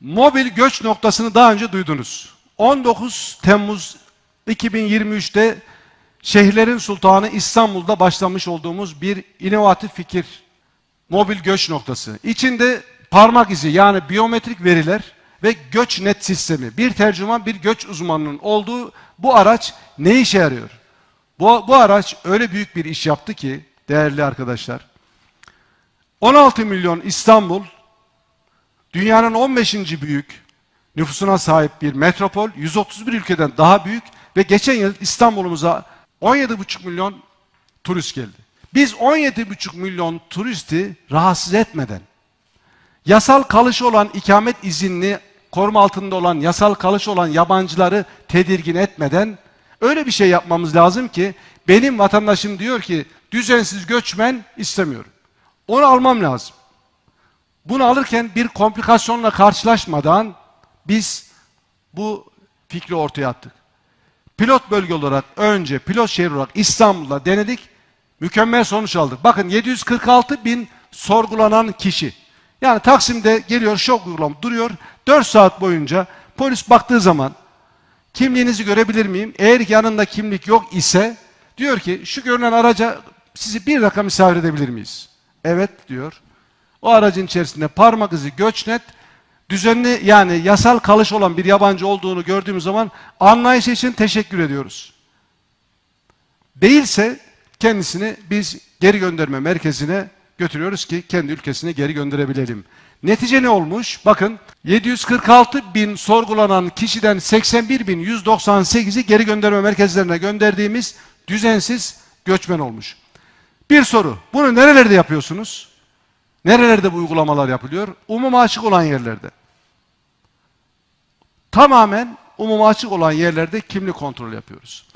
Mobil göç noktasını daha önce duydunuz. 19 Temmuz 2023'te şehirlerin sultanı İstanbul'da başlamış olduğumuz bir inovatif fikir. Mobil göç noktası. İçinde parmak izi yani biyometrik veriler ve göç net sistemi. Bir tercüman bir göç uzmanının olduğu bu araç ne işe yarıyor? Bu, bu araç öyle büyük bir iş yaptı ki değerli arkadaşlar. 16 milyon İstanbul dünyanın 15. büyük nüfusuna sahip bir metropol, 131 ülkeden daha büyük ve geçen yıl İstanbul'umuza 17,5 milyon turist geldi. Biz 17,5 milyon turisti rahatsız etmeden, yasal kalışı olan ikamet izinli koruma altında olan, yasal kalışı olan yabancıları tedirgin etmeden öyle bir şey yapmamız lazım ki benim vatandaşım diyor ki düzensiz göçmen istemiyorum. Onu almam lazım. Bunu alırken bir komplikasyonla karşılaşmadan biz bu fikri ortaya attık. Pilot bölge olarak önce pilot şehir olarak İstanbul'da denedik. Mükemmel sonuç aldık. Bakın 746 bin sorgulanan kişi. Yani Taksim'de geliyor şok uygulama duruyor. 4 saat boyunca polis baktığı zaman kimliğinizi görebilir miyim? Eğer yanında kimlik yok ise diyor ki şu görünen araca sizi bir dakika misafir edebilir miyiz? Evet diyor. O aracın içerisinde parmak izi, göçnet, düzenli yani yasal kalış olan bir yabancı olduğunu gördüğümüz zaman anlayış için teşekkür ediyoruz. Değilse kendisini biz geri gönderme merkezine götürüyoruz ki kendi ülkesine geri gönderebilelim. Netice ne olmuş? Bakın 746 bin sorgulanan kişiden 81 bin 198'i geri gönderme merkezlerine gönderdiğimiz düzensiz göçmen olmuş. Bir soru. Bunu nerelerde yapıyorsunuz? Nerelerde bu uygulamalar yapılıyor? Umuma açık olan yerlerde. Tamamen umuma açık olan yerlerde kimlik kontrol yapıyoruz.